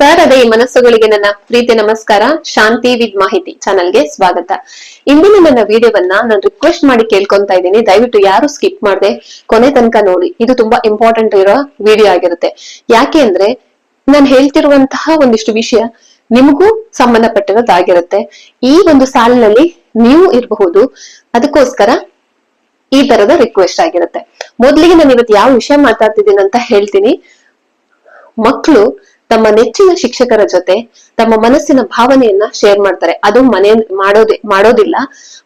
Sir ಈ ಮನಸ್ಸುಗಳಿಗೆ ನನ್ನ ಪ್ರೀತಿ, ನಮಸ್ಕಾರ, ಶಾಂತಿ, ವಿದ್ ಮಾಹಿತಿ ಚಾನಲ್ಗೆ ಸ್ವಾಗತ. ಇಂದಿನ ನನ್ನ ವಿಡಿಯೋವನ್ನ ನಾನು ರಿಕ್ವೆಸ್ಟ್ ಮಾಡಿ ಕೇಳ್ಕೊಂತ ಇದ್ದೀನಿ. ದಯವಿಟ್ಟು ಯಾರು ಸ್ಕಿಪ್ ಮಾಡದೆ, ಕೊನೆ ತನಕ ನೋಡಿ. ಇದು ತುಂಬಾ ಇಂಪಾರ್ಟೆಂಟ್ ಇರೋ ವಿಡಿಯೋ ಆಗಿರುತ್ತೆ. ಯಾಕೆ ಅಂದ್ರೆ, ನಾನು ಹೇಳ್ತಿರುವಂತಹ ಒಂದಿಷ್ಟು ವಿಷಯ ನಿಮಗೂ ಸಂಬಂಧಪಟ್ಟಿರೋದಾಗಿರುತ್ತೆ. ಈ ಒಂದು ಸಾಲಿನಲ್ಲಿ ನೀವು ಇರಬಹುದು. ಅದಕ್ಕೋಸ್ಕರ ಈ ತರದ ರಿಕ್ವೆಸ್ಟ್ ಆಗಿರುತ್ತೆ. ಮೊದಲಿಗೆ ನಾನು ಇವತ್ತು ಯಾವ ವಿಷಯ ಮಾತಾಡ್ತಿದ್ದೀನಿ ಅಂತ ಹೇಳ್ತೀನಿ. ಮಕ್ಕಳು ತಮ್ಮ ನೆಚ್ಚಿನ ಶಿಕ್ಷಕರ ಜೊತೆ ತಮ್ಮ ಮನಸ್ಸಿನ ಭಾವನೆಯನ್ನ ಶೇರ್ ಮಾಡ್ತಾರೆ. ಅದು ಮನೆ ಮಾಡೋದೇ, ಮಾಡೋದಿಲ್ಲ.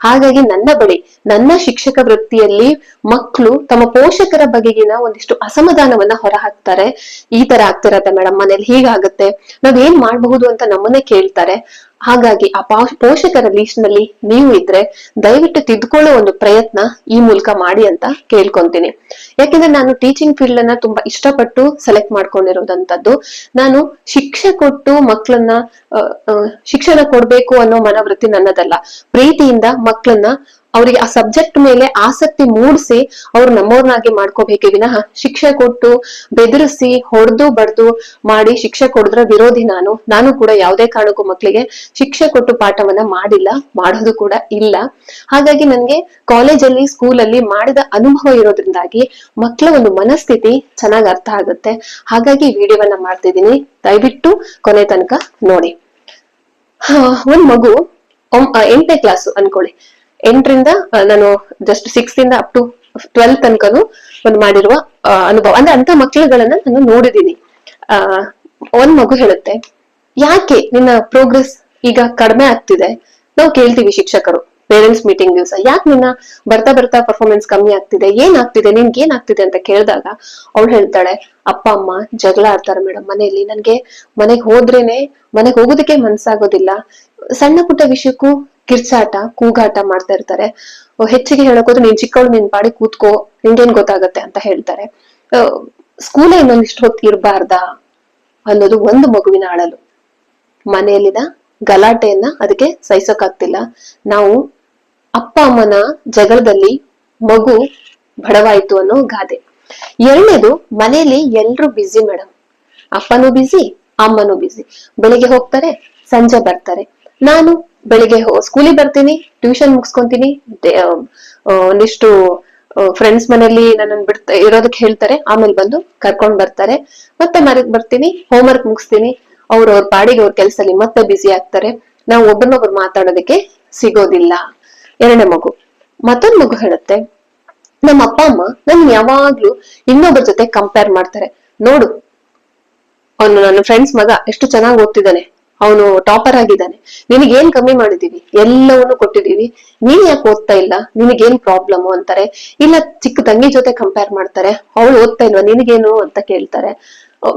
ಹಾಗಾಗಿ ನನ್ನ ಬಳಿ, ನನ್ನ ಶಿಕ್ಷಕ ವೃತ್ತಿಯಲ್ಲಿ ಮಕ್ಕಳು ತಮ್ಮ ಪೋಷಕರ ಬಗೆಗಿನ ಒಂದಿಷ್ಟು ಅಸಮಾಧಾನವನ್ನ ಹೊರಹಾಕ್ತಾರೆ. ಈ ತರ ಆಗ್ತಿರತ್ತೆ ಮೇಡಮ್ ಮನೇಲಿ ಹೀಗಾಗುತ್ತೆ. ನಾವ್ ಏನ್ ಮಾಡಬಹುದು ಅಂತ ನಮ್ಮನ್ನೇ ಕೇಳ್ತಾರೆ. ಹಾಗಾಗಿ ಆ ಪೋಷಕರ ಲೀಸ್ಟ್ನಲ್ಲಿ ನೀವು ಇದ್ರೆ ದಯವಿಟ್ಟು ತಿದ್ಕೊಳ್ಳೋ ಒಂದು ಪ್ರಯತ್ನ ಈ ಮೂಲಕ ಮಾಡಿ ಅಂತ ಕೇಳ್ಕೊಂತೀನಿ. ಯಾಕೆಂದ್ರೆ ನಾನು ಟೀಚಿಂಗ್ ಫೀಲ್ಡ್ ಅನ್ನ ತುಂಬಾ ಇಷ್ಟಪಟ್ಟು ಸೆಲೆಕ್ಟ್ ಮಾಡ್ಕೊಂಡಿರೋದಂತದ್ದು ನಾನು ಶಿಕ್ಷೆ ಕೊಟ್ಟು ಮಕ್ಕಳನ್ನ ಶಿಕ್ಷಣ ಕೊಡ್ಬೇಕು ಅನ್ನೋ ಮನೋವೃತ್ತಿ ನನ್ನದಲ್ಲ. ಪ್ರೀತಿಯಿಂದ ಮಕ್ಕಳನ್ನ ಅವರಿಗೆ ಆ ಸಬ್ಜೆಕ್ಟ್ ಮೇಲೆ ಆಸಕ್ತಿ ಮೂಡಿಸಿ ಅವ್ರು ನಮ್ಮವ್ರನ್ನಾಗಿ ಮಾಡ್ಕೋಬೇಕೇ. ವಿನಃ ಶಿಕ್ಷೆ ಕೊಟ್ಟು ಬೆದರಿಸಿ ಹೊಡೆದು ಬಡ್ದು ಮಾಡಿ ಶಿಕ್ಷೆ ಕೊಡದ್ರ ವಿರೋಧಿ ನಾನು. ನಾನು ಕೂಡ ಯಾವುದೇ ಕಾರಣಕ್ಕೂ ಮಕ್ಕಳಿಗೆ ಶಿಕ್ಷೆ ಕೊಟ್ಟು ಪಾಠವನ್ನ ಮಾಡಿಲ್ಲ, ಮಾಡೋದು ಕೂಡ ಇಲ್ಲ. ಹಾಗಾಗಿ ನನ್ಗೆ ಕಾಲೇಜಲ್ಲಿ, ಸ್ಕೂಲಲ್ಲಿ ಮಾಡಿದ ಅನುಭವ ಇರೋದ್ರಿಂದಾಗಿ ಮಕ್ಕಳ ಒಂದು ಮನಸ್ಥಿತಿ ಚೆನ್ನಾಗಿ ಅರ್ಥ ಆಗುತ್ತೆ. ಹಾಗಾಗಿ ವಿಡಿಯೋವನ್ನ ಮಾಡ್ತಿದ್ದೀನಿ ದಯವಿಟ್ಟು ಕೊನೆ ತನಕ ನೋಡಿ. ಒಂದ್ ಮಗು ಎಂಟನೇ ಕ್ಲಾಸ್ ಅನ್ಕೊಳ್ಳಿ. ಎಂಟರಿಂದ ನಾನು ಜಸ್ಟ್ ಸಿಕ್ಸ್ ಇಂದ ಅಪ್ ಟು ಟ್ವೆಲ್ ತನಕನು ಒಂದು ಮಾಡಿರುವ ಅನುಭವ. ಅಂದ್ರೆ ಅಂತ ಮಕ್ಕಳುಗಳನ್ನ ನಾನು ನೋಡಿದೀನಿ ಆ, ಒಂದ್ ಮಗು ಹೇಳುತ್ತೆ, ಯಾಕೆ ನಿನ್ನ ಪ್ರೋಗ್ರೆಸ್ ಈಗ ಕಡಿಮೆ ಆಗ್ತಿದೆ? ನಾವು ಕೇಳ್ತೀವಿ ಶಿಕ್ಷಕರು ಪೇರೆಂಟ್ಸ್ ಮೀಟಿಂಗ್ ದಿವಸ, ಯಾಕೆ ನಿನ್ನ ಬರ್ತಾ ಬರ್ತಾ ಪರ್ಫಾರ್ಮೆನ್ಸ್ ಕಮ್ಮಿ ಆಗ್ತಿದೆ? ಏನ್ ಆಗ್ತಿದೆ? ನಿನ್ಗೆ ಏನ್ ಆಗ್ತಿದೆ? ಅಂತ ಕೇಳಿದಾಗ ಅವಳು ಹೇಳ್ತಾಳೆ, ಅಪ್ಪ, ಅಮ್ಮ ಜಗಳ ಆಡ್ತಾರೆ ಮೇಡಮ್ ಮನೆಯಲ್ಲಿ. ನನ್ಗೆ ಮನೆಗ್ ಹೋದ್ರೇನೆ ಮನೆಗ್ ಹೋಗೋದಕ್ಕೆ ಮನ್ಸಾಗೋದಿಲ್ಲ. ಸಣ್ಣ ಪುಟ್ಟ ವಿಷಯಕ್ಕೂ ಕಿರ್ಚಾಟ, ಕೂಗಾಟ ಮಾಡ್ತಾ ಇರ್ತಾರೆ. ಹೆಚ್ಚಿಗೆ ಹೇಳಕೋದ್ರೆ ನೀನ್ ಚಿಕ್ಕವಳು ನಿನ್ ಪಾಡಿ ಕೂತ್ಕೋ, ನಿಂಗೇನ್ ಗೊತ್ತಾಗತ್ತೆ ಅಂತ ಹೇಳ್ತಾರೆ. ಸ್ಕೂಲೇ ಇನ್ನೊಂದಿಷ್ಟು ಹೊತ್ತು ಇರಬಾರ್ದಾ? ಅನ್ನೋದು ಒಂದು ಮಗುವಿನ ಅಳಲು. ಮನೆಯಲ್ಲಿನ ಗಲಾಟೆಯನ್ನ ಅದಕ್ಕೆ ಸಹಿಸೋಕಾಗ್ತಿಲ್ಲ ನಾವು ಅಪ್ಪ, ಅಮ್ಮನ ಜಗಳದಲ್ಲಿ ಮಗು ಬಡವಾಯ್ತು ಅನ್ನೋ ಗಾದೆ. ಎರಡನೇದು, ಮನೆಯಲ್ಲಿ ಎಲ್ರು ಬ್ಯುಸಿ ಮೇಡಮ್ ಅಪ್ಪನೂ ಬ್ಯುಸಿ ಅಮ್ಮನೂ ಬ್ಯುಸಿ ಬೆಳಿಗ್ಗೆ ಹೋಗ್ತಾರೆ, ಸಂಜೆ ಬರ್ತಾರೆ. ನಾನು ಬೆಳಿಗ್ಗೆ ಸ್ಕೂಲಿಗೆ ಬರ್ತೀನಿ ಟ್ಯೂಷನ್ ಮುಗಿಸ್ಕೊಂತೀನಿ ಒಂದಿಷ್ಟು ಫ್ರೆಂಡ್ಸ್ ಮನೇಲಿ ನನ್ನನ್ನು ಬಿಡ್ತ, ಇರೋದಕ್ಕೆ ಹೇಳ್ತಾರೆ, ಆಮೇಲೆ ಬಂದು ಕರ್ಕೊಂಡ್ ಬರ್ತಾರೆ. ಮತ್ತೆ ಮನೆಗ್ ಬರ್ತೀನಿ ಹೋಮ್ವರ್ಕ್ ಮುಗಿಸ್ತೀನಿ. ಅವ್ರ ಅವ್ರ ಪಾಡಿಗೆ ಅವ್ರ ಕೆಲ್ಸದಲ್ಲಿ ಮತ್ತೆ ಬ್ಯುಸಿ ಆಗ್ತಾರೆ. ನಾವು ಒಬ್ಬರನ್ನೊಬ್ರು ಮಾತಾಡೋದಕ್ಕೆ ಸಿಗೋದಿಲ್ಲ. ಎರಡನೇ ಮಗು. ಮತ್ತೊಂದು ಮಗು ಹೇಳುತ್ತೆ, ನಮ್ಮ ಅಪ್ಪ, ಅಮ್ಮ ನನ್ ಯಾವಾಗ್ಲೂ ಇನ್ನೊಬ್ಬರ ಜೊತೆ ಕಂಪೇರ್ ಮಾಡ್ತಾರೆ. ನೋಡು, ಅವನು ನನ್ನ ಫ್ರೆಂಡ್ಸ್ ಮಗ, ಎಷ್ಟು ಚೆನ್ನಾಗಿ ಓದ್ತಿದ್ದಾನೆ. ಅವನು ಟಾಪರ್ ಆಗಿದ್ದಾನೆ. ನಿನಗೇನ್ ಕಮ್ಮಿ ಮಾಡಿದೀವಿ? ಎಲ್ಲವನ್ನು ಕೊಟ್ಟಿದೀವಿ. ನೀನ್ ಯಾಕೆ ಓದ್ತಾ ಇಲ್ಲ? ನಿನಗೇನ್ ಪ್ರಾಬ್ಲಮ್ ಅಂತಾರೆ? ಇಲ್ಲ, ಚಿಕ್ಕ ತಂಗಿ ಜೊತೆ ಕಂಪೇರ್ ಮಾಡ್ತಾರೆ. ಅವಳು ಓದ್ತಾ ಇಲ್ವಾ? ನಿನಗೇನು ಅಂತ ಕೇಳ್ತಾರೆ.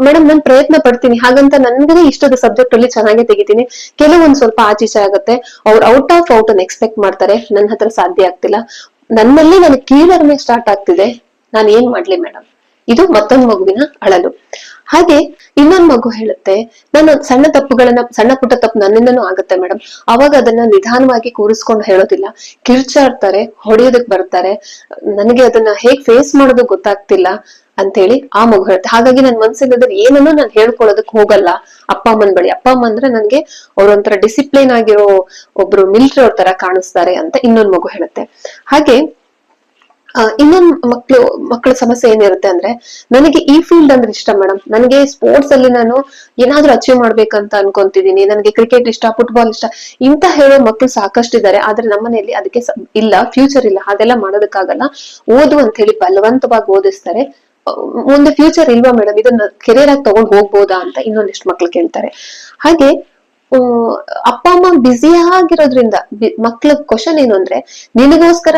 ಮೇಡಮ್ ನಾನು ಪ್ರಯತ್ನ ಪಡ್ತೀನಿ. ಹಾಗಂತ ನನ್ಗೆ ಇಷ್ಟದ ಸಬ್ಜೆಕ್ಟ್ ಅಲ್ಲಿ ಚೆನ್ನಾಗಿ ತೆಗಿತೀನಿ. ಕೆಲವೊಂದ್ ಸ್ವಲ್ಪ ಆಚೀಚೆ ಆಗುತ್ತೆ. ಅವ್ರು ಔಟ್ ಆಫ್ ಔಟ್ ಅನ್ನ ಎಕ್ಸ್ಪೆಕ್ಟ್ ಮಾಡ್ತಾರೆ. ನನ್ನ ಹತ್ರ ಸಾಧ್ಯ ಆಗ್ತಿಲ್ಲ. ನನ್ನಲ್ಲಿ ನನಗೆ ಕೀಳರ್ಮೆ ಸ್ಟಾರ್ಟ್ ಆಗ್ತಿದೆ. ನಾನು ಏನ್ ಮಾಡ್ಲಿ ಮೇಡಮ್ ಇದು ಮತ್ತೊಂದು ಮಗುವಿನ ಅಳಲು. ಹಾಗೆ ಇನ್ನೊಂದ್ ಮಗು ಹೇಳುತ್ತೆ, ನಾನು ಸಣ್ಣ ತಪ್ಪುಗಳನ್ನ, ಸಣ್ಣ ಪುಟ್ಟ ತಪ್ಪು ನನ್ನಿಂದನೂ ಆಗುತ್ತೆ ಮೇಡಮ್ ಅವಾಗ ಅದನ್ನ ನಿಧಾನವಾಗಿ ಕೂರಿಸ್ಕೊಂಡು ಹೇಳೋದಿಲ್ಲ. ಕಿರ್ಚಾಡ್ತಾರೆ, ಹೊಡೆಯೋದಕ್ ಬರ್ತಾರೆ. ನನಗೆ ಅದನ್ನ ಹೇಗ್ ಫೇಸ್ ಮಾಡೋದು ಗೊತ್ತಾಗ್ತಿಲ್ಲ ಅಂತೇಳಿ ಆ ಮಗು ಹೇಳುತ್ತೆ. ಹಾಗಾಗಿ ನನ್ ಮನ್ಸಿಲ್ಲದ್ರೆ ಏನನ್ನು ನಾನು ಹೇಳ್ಕೊಳ್ಳೋದಕ್ ಹೋಗಲ್ಲ. ಅಪ್ಪ ಅಮ್ಮನ ಬಳಿ. ಅಪ್ಪ ಅಮ್ಮ ಅಂದ್ರೆ ನನ್ಗೆ ಅವ್ರೊಂಥರ ಡಿಸಿಪ್ಲಿನ್ ಆಗಿರೋ ಒಬ್ರು ಮಿಲಿಟರಿ ಅವ್ರ ತರ ಕಾಣಿಸ್ತಾರೆ ಅಂತ ಇನ್ನೊಂದ್ ಮಗು ಹೇಳುತ್ತೆ. ಹಾಗೆ ಇನ್ನೊಂದ್ ಮಕ್ಕಳು ಮಕ್ಕಳ ಸಮಸ್ಯೆ ಏನಿರುತ್ತೆ ಅಂದ್ರೆ, ನನಗೆ ಈ ಫೀಲ್ಡ್ ಅಂದ್ರೆ ಇಷ್ಟ ಮೇಡಮ್ ನನಗೆ ಸ್ಪೋರ್ಟ್ಸ್ ಅಲ್ಲಿ ನಾನು ಏನಾದ್ರೂ ಅಚೀವ್ ಮಾಡ್ಬೇಕಂತ ಅನ್ಕೊಂತಿದೀನಿ ನನಗೆ ಕ್ರಿಕೆಟ್ ಇಷ್ಟ ಫುಟ್ಬಾಲ್ ಇಷ್ಟ ಇಂತ ಹೇಳೋ ಮಕ್ಕಳು ಸಾಕಷ್ಟು ಇದ್ದಾರೆ ಆದ್ರೆ ನಮ್ಮನೆಯಲ್ಲಿ ಅದಕ್ಕೆ ಇಲ್ಲ ಫ್ಯೂಚರ್ ಇಲ್ಲ, ಹಾಗೆಲ್ಲ ಮಾಡೋದಕ್ಕಾಗಲ್ಲ. ಓದು ಅಂತ ಹೇಳಿ ಬಲವಂತವಾಗಿ ಓದಿಸ್ತಾರೆ. ಮುಂದೆ ಫ್ಯೂಚರ್ ಇಲ್ವಾ ಮೇಡಮ್ ಇದನ್ನ ಕೆರಿಯರ್ ಆಗಿ ತಗೊಂಡ್ ಹೋಗ್ಬೋದಾ ಅಂತ ಇನ್ನೊಂದಿಷ್ಟು ಮಕ್ಳು ಕೇಳ್ತಾರೆ. ಹಾಗೆ ಅಪ್ಪ, ಅಮ್ಮ ಬ್ಯುಸಿ ಆಗಿರೋದ್ರಿಂದ ಮಕ್ಳ ಕ್ವಶನ್ ಏನು ಅಂದ್ರೆ, ನಿನಗೋಸ್ಕರ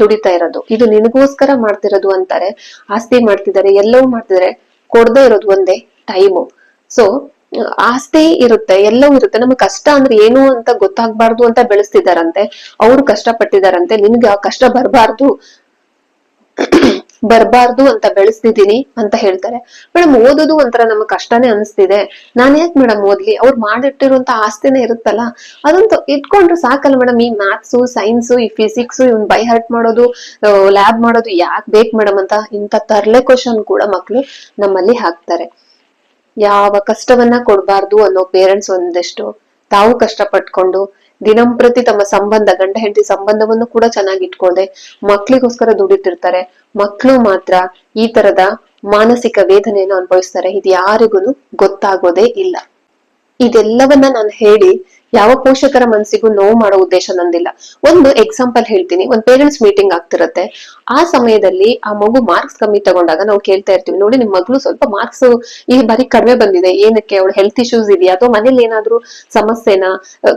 ದುಡಿತಾ ಇರೋದು, ಇದು ನಿನಗೋಸ್ಕರ ಮಾಡ್ತಿರೋದು ಅಂತಾರೆ, ಆಸ್ತಿ ಮಾಡ್ತಿದ್ದಾರೆ, ಎಲ್ಲವೂ ಮಾಡ್ತಿದ್ದಾರೆ, ಕೊಡದೇ ಇರೋದು ಒಂದೇ ಟೈಮು ಸೊ ಆಸ್ತಿ ಇರುತ್ತೆ, ಎಲ್ಲವೂ ಇರುತ್ತೆ, ನಮ್ಗೆ ಕಷ್ಟ ಅಂದ್ರೆ ಏನು ಅಂತ ಗೊತ್ತಾಗ್ಬಾರ್ದು ಅಂತ ಬೆಳೆಸ್ತಿದಾರಂತೆ ಅವ್ರು ಕಷ್ಟ ಪಟ್ಟಿದಾರಂತೆ ನಿನ್ಗೆ ಆ ಕಷ್ಟ ಬರಬಾರ್ದು. ಬರ್ಬಾರ್ದು ಅಂತ ಬೆಳೆಸ್ತಿದ್ದೀನಿ ಅಂತ ಹೇಳ್ತಾರೆ. ಮೇಡಮ್ ಓದೋದು ಒಂಥರ ನಮ್ಮ ಕಷ್ಟನೇ ಅನಿಸ್ತಿದೆ. ನಾನು ಯಾಕೆ ಮೇಡಮ್ ಓದ್ಲಿ? ಅವ್ರು ಮಾಡಿಟ್ಟಿರುವಂತ ಆಸ್ತಿನೇ ಇರುತ್ತಲ್ಲ? ಅದಂತೂ ಇಟ್ಕೊಂಡ್ರೆ ಸಾಕಲ್ಲ ಮೇಡಮ್ ಈ ಮ್ಯಾಥ್ಸು ಸೈನ್ಸು ಈ ಫಿಸಿಕ್ಸ್ ಇವ್ನ್ ಬೈ ಹರ್ಟ್ ಮಾಡೋದು ಲ್ಯಾಬ್ ಮಾಡೋದು ಯಾಕೆ ಬೇಕು ಮೇಡಮ್ ಅಂತ ಇಂಥ ತರ್ಲೆ ಕ್ವಶನ್ ಕೂಡ ಮಕ್ಳು ನಮ್ಮಲ್ಲಿ ಹಾಕ್ತಾರೆ. ಯಾವ ಕಷ್ಟವನ್ನ ಕೊಡಬಾರ್ದು ಅನ್ನೋ ಪೇರೆಂಟ್ಸ್ ಒಂದಷ್ಟು ತಾವು ಕಷ್ಟಪಟ್ಕೊಂಡು ದಿನಂಪ್ರತಿ ತಮ್ಮ ಸಂಬಂಧ, ಗಂಡ, ಹೆಂಡತಿ ಸಂಬಂಧವನ್ನು ಕೂಡ ಚೆನ್ನಾಗಿ ಇಟ್ಕೊಂಡೆ. ಮಕ್ಳಿಗೋಸ್ಕರ ದುಡಿತಿರ್ತಾರೆ. ಮಕ್ಕಳು ಮಾತ್ರ ಈ ತರದ ಮಾನಸಿಕ ವೇದನೆಯನ್ನು ಅನುಭವಿಸ್ತಾರೆ. ಇದು ಯಾರಿಗೂ ಗೊತ್ತಾಗೋದೇ ಇಲ್ಲ. ಇದೆಲ್ಲವನ್ನ ನಾನು ಹೇಳಿ ಯಾವ ಪೋಷಕರ ಮನಸ್ಸಿಗೂ ನೋವು ಮಾಡೋ ಉದ್ದೇಶ ನಂದಿಲ್ಲ. ಒಂದು ಎಕ್ಸಾಂಪಲ್ ಹೇಳ್ತೀನಿ. ಒಂದ್ ಪೇರೆಂಟ್ಸ್ ಮೀಟಿಂಗ್ ಆಗ್ತಿರತ್ತೆ. ಆ ಸಮಯದಲ್ಲಿ ಆ ಮಗು ಮಾರ್ಕ್ಸ್ ಕಮ್ಮಿ ತಗೊಂಡಾಗ ನಾವು ಕೇಳ್ತಾ ಇರ್ತೀವಿ, ನೋಡಿ ನಿಮ್ ಮಗಳು ಸ್ವಲ್ಪ ಮಾರ್ಕ್ಸ್ ಈ ಬಾರಿ ಕಡಿಮೆ ಬಂದಿದೆ, ಏನಕ್ಕೆ ಅವಳು ಹೆಲ್ತ್ ಇಶ್ಯೂಸ್ ಇದೆಯಾ? ಅಥವಾ ಮನೇಲಿ ಏನಾದ್ರೂ ಸಮಸ್ಯೆನಾ?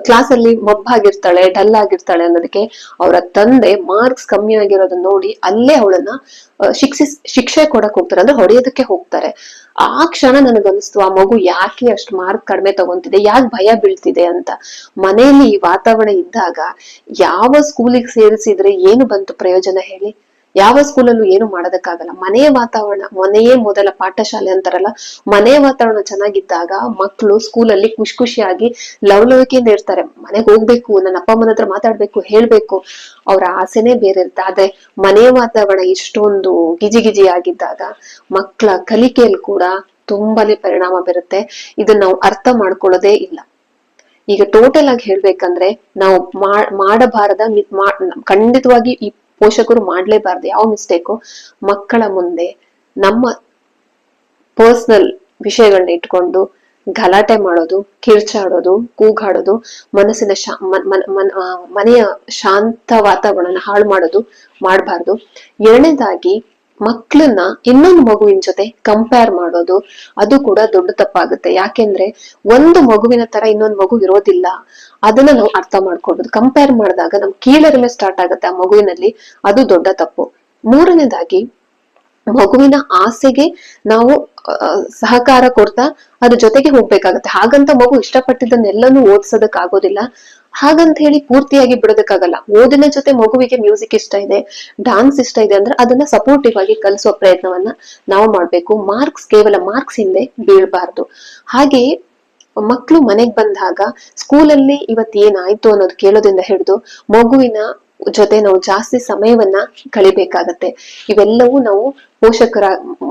ಕ್ಲಾಸ್ ಅಲ್ಲಿ ಮಬ್ಬಾಗಿರ್ತಾಳೆ ಡಲ್ ಆಗಿರ್ತಾಳೆ ಅನ್ನೋದಕ್ಕೆ ಅವರ ತಂದೆ ಮಾರ್ಕ್ಸ್ ಕಮ್ಮಿ ಆಗಿರೋದನ್ನ ನೋಡಿ ಅಲ್ಲೇ ಅವಳನ್ನ ಶಿಕ್ಷಿ ಶಿಕ್ಷೆ ಕೊಡಕ್ ಹೋಗ್ತಾರೆ, ಅಂದ್ರೆ ಹೊಡೆಯೋದಕ್ಕೆ ಹೋಗ್ತಾರೆ. ಆ ಕ್ಷಣ ನನಗನ್ನಿಸ್ತು, ಆ ಮಗು ಯಾಕೆ ಅಷ್ಟು ಮಾರ್ಕ್ ಕಡಿಮೆ ತಗೊಂತಿದೆ, ಯಾಕೆ ಭಯ ಬೀಳ್ತಿದೆ ಅಂತ. ಮನೆಯಲ್ಲಿ ಈ ವಾತಾವರಣ ಇದ್ದಾಗ ಯಾವ ಸ್ಕೂಲಿಗೆ ಸೇರಿಸಿದ್ರೆ ಏನು ಬಂತು ಪ್ರಯೋಜನ ಹೇಳಿ? ಯಾವ ಸ್ಕೂಲಲ್ಲೂ ಏನು ಮಾಡೋದಕ್ಕಾಗಲ್ಲ. ಮನೆಯ ವಾತಾವರಣ, ಮನೆಯೇ ಮೊದಲ ಪಾಠಶಾಲೆ ಅಂತಾರಲ್ಲ, ಮನೆಯ ವಾತಾವರಣ ಚೆನ್ನಾಗಿದ್ದಾಗ ಮಕ್ಕಳು ಸ್ಕೂಲಲ್ಲಿ ಖುಷಿ ಖುಷಿಯಾಗಿ ಲವಲವಿಕೆಯಿಂದ ಇರ್ತಾರೆ. ಮನೆಗೆ ಹೋಗ್ಬೇಕು, ನನ್ನ ಅಪ್ಪ ಅಮ್ಮನ ಹತ್ರ ಮಾತಾಡ್ಬೇಕು, ಹೇಳ್ಬೇಕು. ಅವ್ರ ಆಸೆನೇ ಬೇರೆ ಇರುತ್ತೆ. ಆದ್ರೆ ಮನೆಯ ವಾತಾವರಣ ಇಷ್ಟೊಂದು ಗಿಜಿ ಗಿಜಿ ಆಗಿದ್ದಾಗ ಮಕ್ಕಳ ಕಲಿಕೆಯಲ್ಲಿ ಕೂಡ ತುಂಬಾನೇ ಪರಿಣಾಮ ಬೀರುತ್ತೆ. ಇದನ್ನ ನಾವು ಅರ್ಥ ಮಾಡ್ಕೊಳ್ಳೋದೇ ಇಲ್ಲ. ಈಗ ಟೋಟಲ್ ಆಗಿ ಹೇಳ್ಬೇಕಂದ್ರೆ ನಾವು ಮಾಡಬಾರದ ಖಂಡಿತವಾಗಿ ಈ ಪೋಷಕರು ಮಾಡ್ಲೇಬಾರ್ದು. ಯಾವ ಮಿಸ್ಟೇಕು ಮಕ್ಕಳ ಮುಂದೆ ನಮ್ಮ ಪರ್ಸನಲ್ ವಿಷಯಗಳನ್ನ ಇಟ್ಕೊಂಡು ಗಲಾಟೆ ಮಾಡೋದು, ಕಿರ್ಚಾಡೋದು, ಕೂಗಾಡೋದು, ಮನಸ್ಸಿನ ಶಾ ಮನೆಯ ಶಾಂತ ವಾತಾವರಣ ಹಾಳು ಮಾಡೋದು ಮಾಡಬಾರ್ದು. ಎರಡನೇದಾಗಿ ಮಕ್ಕಳನ್ನ ಇನ್ನೊಂದು ಮಗುವಿನ ಜೊತೆ ಕಂಪೇರ್ ಮಾಡೋದು, ಅದು ಕೂಡ ದೊಡ್ಡ ತಪ್ಪಾಗುತ್ತೆ. ಯಾಕೆಂದ್ರೆ ಒಂದು ಮಗುವಿನ ತರ ಇನ್ನೊಂದು ಮಗು ಇರೋದಿಲ್ಲ. ಅದನ್ನ ನಾವು ಅರ್ಥ ಮಾಡ್ಕೊಡೋದು ಕಂಪೇರ್ ಮಾಡಿದಾಗ ನಮ್ ಕೀಳರಿಮೆ ಸ್ಟಾರ್ಟ್ ಆಗುತ್ತೆ ಆ ಮಗುವಿನಲ್ಲಿ. ಅದು ದೊಡ್ಡ ತಪ್ಪು. ಮೂರನೇದಾಗಿ ಮಗುವಿನ ಆಸೆಗೆ ನಾವು ಸಹಕಾರ ಕೊಡ್ತಾ ಅದ್ರ ಜೊತೆಗೆ ಹೋಗ್ಬೇಕಾಗತ್ತೆ. ಹಾಗಂತ ಮಗು ಇಷ್ಟಪಟ್ಟಿದ್ದನ್ನೆಲ್ಲನೂ ಓದಿಸೋದಕ್ ಆಗೋದಿಲ್ಲ ಹಾಗಂತ ಹೇಳಿ ಪೂರ್ತಿಯಾಗಿ ಬಿಡೋದಕ್ಕಾಗಲ್ಲ. ಓದಿನ ಜೊತೆ ಮಗುವಿಗೆ ಮ್ಯೂಸಿಕ್ ಇಷ್ಟ ಇದೆ, ಡಾನ್ಸ್ ಇಷ್ಟ ಇದೆ ಅಂದ್ರೆ ಅದನ್ನ ಸಪೋರ್ಟಿವ್ ಆಗಿ ಕಲಿಸುವ ಪ್ರಯತ್ನವನ್ನ ನಾವು ಮಾಡ್ಬೇಕು. ಮಾರ್ಕ್ಸ್ ಕೇವಲ ಮಾರ್ಕ್ಸ್ ಹಿಂದೆ ಬೀಳ್ಬಾರ್ದು. ಹಾಗೆ ಮಕ್ಕಳು ಮನೆಗೆ ಬಂದಾಗ ಸ್ಕೂಲಲ್ಲಿ ಇವತ್ತು ಏನಾಯ್ತು ಅನ್ನೋದು ಕೇಳೋದ್ರಿಂದ ಹಿಡಿದು ಮಗುವಿನ ಜೊತೆ ನಾವು ಜಾಸ್ತಿ ಸಮಯವನ್ನ ಕಳಿಬೇಕಾಗತ್ತೆ. ಇವೆಲ್ಲವೂ ನಾವು ಪೋಷಕರ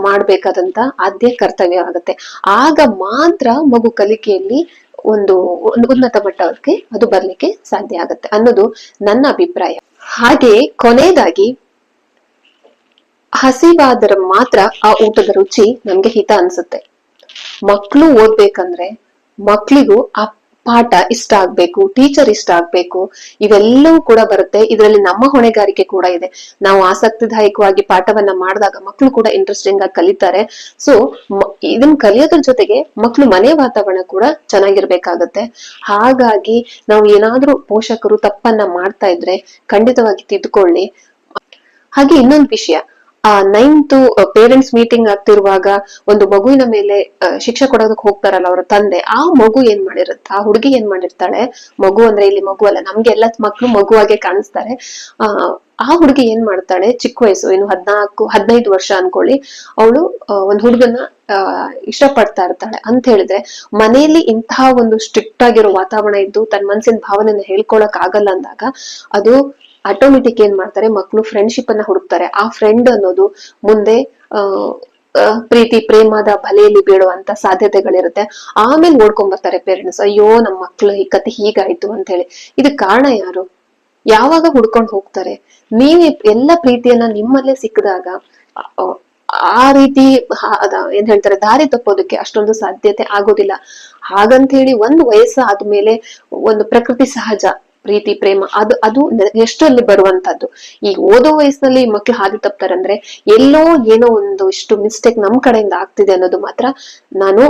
ಮಾಡ್ಬೇಕಾದಂತ ಆದ್ಯ ಕರ್ತವ್ಯ ಆಗತ್ತೆ. ಆಗ ಮಾತ್ರ ಮಗು ಕಲಿಕೆಯಲ್ಲಿ ಒಂದು ಉನ್ನತ ಮಟ್ಟಕ್ಕೆ ಅದು ಬರ್ಲಿಕ್ಕೆ ಸಾಧ್ಯ ಆಗುತ್ತೆ ಅನ್ನೋದು ನನ್ನ ಅಭಿಪ್ರಾಯ. ಹಾಗೆ ಕೊನೆಯದಾಗಿ ಹಸಿವಾದರೆ ಮಾತ್ರ ಆ ಊಟದ ರುಚಿ ನಮ್ಗೆ ಹಿತ ಅನ್ಸುತ್ತೆ. ಮಕ್ಕಳು ಓದ್ಬೇಕಂದ್ರೆ ಮಕ್ಳಿಗೂ ಆ ಪಾಠ ಇಷ್ಟ ಆಗ್ಬೇಕು ಟೀಚರ್ ಇಷ್ಟ ಆಗ್ಬೇಕು, ಇವೆಲ್ಲವೂ ಕೂಡ ಬರುತ್ತೆ. ಇದರಲ್ಲಿ ನಮ್ಮ ಹೊಣೆಗಾರಿಕೆ ಕೂಡ ಇದೆ. ನಾವು ಆಸಕ್ತಿದಾಯಕವಾಗಿ ಪಾಠವನ್ನ ಮಾಡಿದಾಗ ಮಕ್ಕಳು ಕೂಡ ಇಂಟ್ರೆಸ್ಟಿಂಗ್ ಆಗಿ ಕಲಿತಾರೆ. ಸೊ ಇದನ್ನ ಕಲಿಯೋದ್ರ ಜೊತೆಗೆ ಮಕ್ಕಳು ಮನೆ ವಾತಾವರಣ ಕೂಡ ಚೆನ್ನಾಗಿರ್ಬೇಕಾಗತ್ತೆ. ಹಾಗಾಗಿ ನಾವು ಏನಾದ್ರೂ ಪೋಷಕರು ತಪ್ಪನ್ನ ಮಾಡ್ತಾ ಇದ್ರೆ ಖಂಡಿತವಾಗಿ ತಿದ್ಕೊಳ್ಳಿ. ಹಾಗೆ ಇನ್ನೊಂದು ವಿಷಯ. ಆ ನೈನ್ತ್ ಪೇರೆಂಟ್ಸ್ ಮೀಟಿಂಗ್ ಆಗ್ತಿರುವಾಗ ಒಂದು ಮಗುವಿನ ಮೇಲೆ ಶಿಕ್ಷೆ ಕೊಡೋದಕ್ಕೆ ಹೋಗ್ತಾರಲ್ಲ ಅವರ ತಂದೆ, ಆ ಮಗು ಏನ್ ಮಾಡಿರುತ್ತೆ? ಆ ಹುಡುಗಿ ಏನ್ ಮಾಡಿರ್ತಾಳೆ? ಮಗು ಅಂದ್ರೆ ಇಲ್ಲಿ ಮಗು ಅಲ್ಲ, ನಮ್ಗೆ ಎಲ್ಲ ಮಕ್ಳು ಮಗುವಾಗೆ ಕಾಣಿಸ್ತಾರೆ. ಆ ಆ ಹುಡುಗಿ ಏನ್ ಮಾಡ್ತಾಳೆ? ಚಿಕ್ಕ ವಯಸ್ಸು ಏನು ಹದ್ನಾಲ್ಕು, ಹದಿನೈದು ವರ್ಷ ಅನ್ಕೊಳ್ಳಿ. ಅವಳು ಒಂದ್ ಹುಡುಗನ ಇಷ್ಟ ಇಷ್ಟಪಡ್ತಾ ಇರ್ತಾಳೆ. ಅಂತ ಹೇಳಿದ್ರೆ, ಮನೆಯಲ್ಲಿ ಇಂತಹ ಒಂದು ಸ್ಟ್ರಿಕ್ಟ್ ಆಗಿರೋ ವಾತಾವರಣ ಇದ್ದು ತನ್ನ ಮನ್ಸಿನ ಭಾವನೆನ ಹೇಳ್ಕೊಳಕ್ ಆಗಲ್ಲ ಅಂದಾಗ, ಅದು ಆಟೋಮೆಟಿಕ್ ಏನ್ ಮಾಡ್ತಾರೆ ಮಕ್ಕಳು ಫ್ರೆಂಡ್ಶಿಪ್ ಅನ್ನ ಹುಡುಕ್ತಾರೆ. ಆ ಫ್ರೆಂಡ್ ಅನ್ನೋದು ಮುಂದೆ ಪ್ರೀತಿ, ಪ್ರೇಮದ ಬಲೆಯಲ್ಲಿ ಬೀಳುವಂತ ಸಾಧ್ಯತೆಗಳಿರುತ್ತೆ. ಆಮೇಲೆ ಓಡ್ಕೊಂಡ್ ಬರ್ತಾರೆ ಪೇರೆಂಟ್ಸ್ ಅಯ್ಯೋ ನಮ್ಮ ಮಕ್ಳು ಈ ಕತೆ ಹೀಗಾಯ್ತು ಅಂತ ಹೇಳಿ. ಇದಕ್ ಕಾರಣ ಯಾರು? ಯಾವಾಗ ಹುಡ್ಕೊಂಡು ಹೋಗ್ತಾರೆ? ನೀವೇ ಎಲ್ಲ ಪ್ರೀತಿಯನ್ನ ನಿಮ್ಮಲ್ಲೇ ಸಿಕ್ಕಿದಾಗ, ಆ- ರೀತಿ ಏನ್ ಹೇಳ್ತಾರೆ, ದಾರಿ ತಪ್ಪೋದಕ್ಕೆ ಅಷ್ಟೊಂದು ಸಾಧ್ಯತೆ ಆಗೋದಿಲ್ಲ. ಹಾಗಂತ ಹೇಳಿ ಒಂದು ವಯಸ್ಸು ಆದ್ಮೇಲೆ ಒಂದು ಪ್ರಕೃತಿ ಸಹಜ ಪ್ರೀತಿ, ಪ್ರೇಮ, ಅದು ಅದು ಎಷ್ಟರಲ್ಲಿ ಬರುವಂತದ್ದು ಈ ಓದೋ ವಯಸ್ಸಿನಲ್ಲಿ ಮಕ್ಳು ಹಾದಿ ತಪ್ತಾರಂದ್ರೆ ಎಲ್ಲೋ ಏನೋ ಒಂದು ಇಷ್ಟು ಮಿಸ್ಟೇಕ್ ನಮ್ ಕಡೆಯಿಂದ ಆಗ್ತಿದೆ ಅನ್ನೋದು ಮಾತ್ರ ನಾನು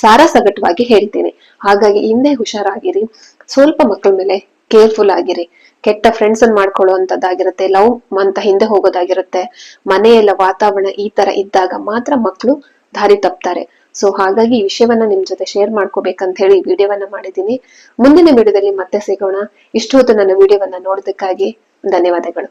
ಸಾರ ಸಾರಾಸಗಟವಾಗಿ ಹೇಳ್ತೀನಿ. ಹಾಗಾಗಿ ಹಿಂದೆ ಹುಷಾರಾಗಿರಿ. ಸ್ವಲ್ಪ ಮಕ್ಕಳ ಮೇಲೆ ಕೇರ್ಫುಲ್ ಆಗಿರಿ. ಕೆಟ್ಟ ಫ್ರೆಂಡ್ಸ್ ಅನ್ನ ಮಾಡ್ಕೊಳ್ಳುವಂತದ್ದಾಗಿರುತ್ತೆ. ಲವ್ ಅಂತ ಹಿಂದೆ ಹೋಗೋದಾಗಿರುತ್ತೆ. ಮನೆಯೆಲ್ಲ ವಾತಾವರಣ ಈ ತರ ಇದ್ದಾಗ ಮಾತ್ರ ಮಕ್ಕಳು ದಾರಿ ತಪ್ತಾರೆ. ಸೊ ಹಾಗಾಗಿ ಈ ವಿಷಯವನ್ನ ನಿಮ್ ಜೊತೆ ಶೇರ್ ಮಾಡ್ಕೋಬೇಕಂತ ಹೇಳಿ ವಿಡಿಯೋವನ್ನ ಮಾಡಿದ್ದೀನಿ. ಮುಂದಿನ ವಿಡಿಯೋದಲ್ಲಿ ಮತ್ತೆ ಸಿಗೋಣ. ಇಷ್ಟು ಹೊತ್ತು ನನ್ನ ವಿಡಿಯೋವನ್ನ ನೋಡೋದಕ್ಕಾಗಿ ಧನ್ಯವಾದಗಳು.